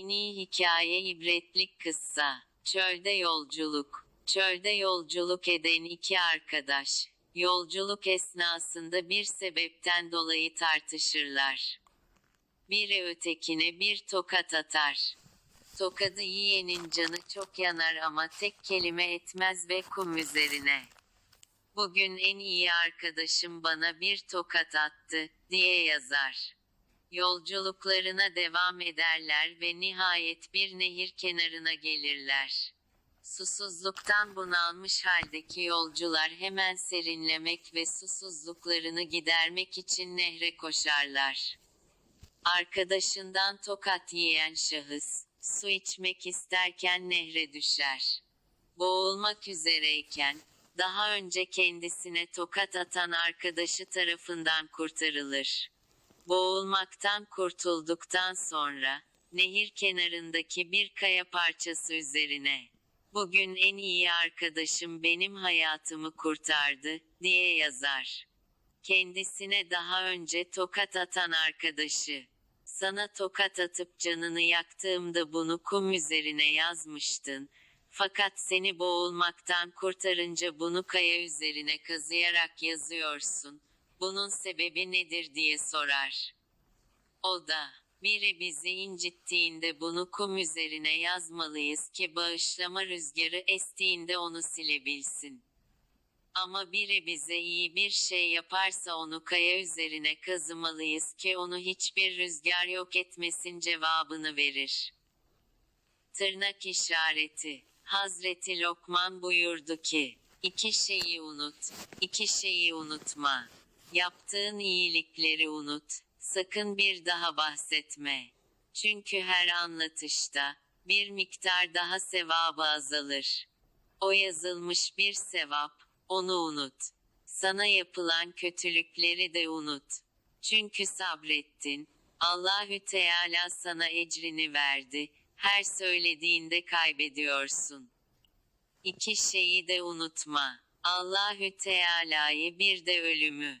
Dini hikaye ibretlik kıssa. Çölde yolculuk. Çölde yolculuk eden iki arkadaş. Yolculuk esnasında bir sebepten dolayı tartışırlar. Biri ötekine bir tokat atar. Tokadı yiyenin canı çok yanar ama tek kelime etmez ve kum üzerine. Bugün en iyi arkadaşım bana bir tokat attı, diye yazar. Yolculuklarına devam ederler ve nihayet bir nehir kenarına gelirler. Susuzluktan bunalmış haldeki yolcular hemen serinlemek ve susuzluklarını gidermek için nehre koşarlar. Arkadaşından tokat yiyen şahıs, su içmek isterken nehre düşer. Boğulmak üzereyken, daha önce kendisine tokat atan arkadaşı tarafından kurtarılır. Boğulmaktan kurtulduktan sonra, nehir kenarındaki bir kaya parçası üzerine, bugün en iyi arkadaşım benim hayatımı kurtardı, diye yazar. Kendisine daha önce tokat atan arkadaşı, sana tokat atıp canını yaktığımda bunu kum üzerine yazmıştın. Fakat seni boğulmaktan kurtarınca bunu kaya üzerine kazıyarak yazıyorsun. Bunun sebebi nedir diye sorar. O da, biri bizi incittiğinde bunu kum üzerine yazmalıyız ki bağışlama rüzgarı estiğinde onu silebilsin. Ama biri bize iyi bir şey yaparsa onu kaya üzerine kazımalıyız ki onu hiçbir rüzgar yok etmesin cevabını verir. Tırnak işareti. Hazreti Lokman buyurdu ki, iki şeyi unut, iki şeyi unutma. Yaptığın iyilikleri unut, sakın bir daha bahsetme. Çünkü her anlatışta, bir miktar daha sevabı azalır. O yazılmış bir sevap, onu unut. Sana yapılan kötülükleri de unut. Çünkü sabrettin. Allahü Teala sana ecrini verdi. Her söylediğinde kaybediyorsun. İki şeyi de unutma. Allahü Teala'yı bir de ölümü.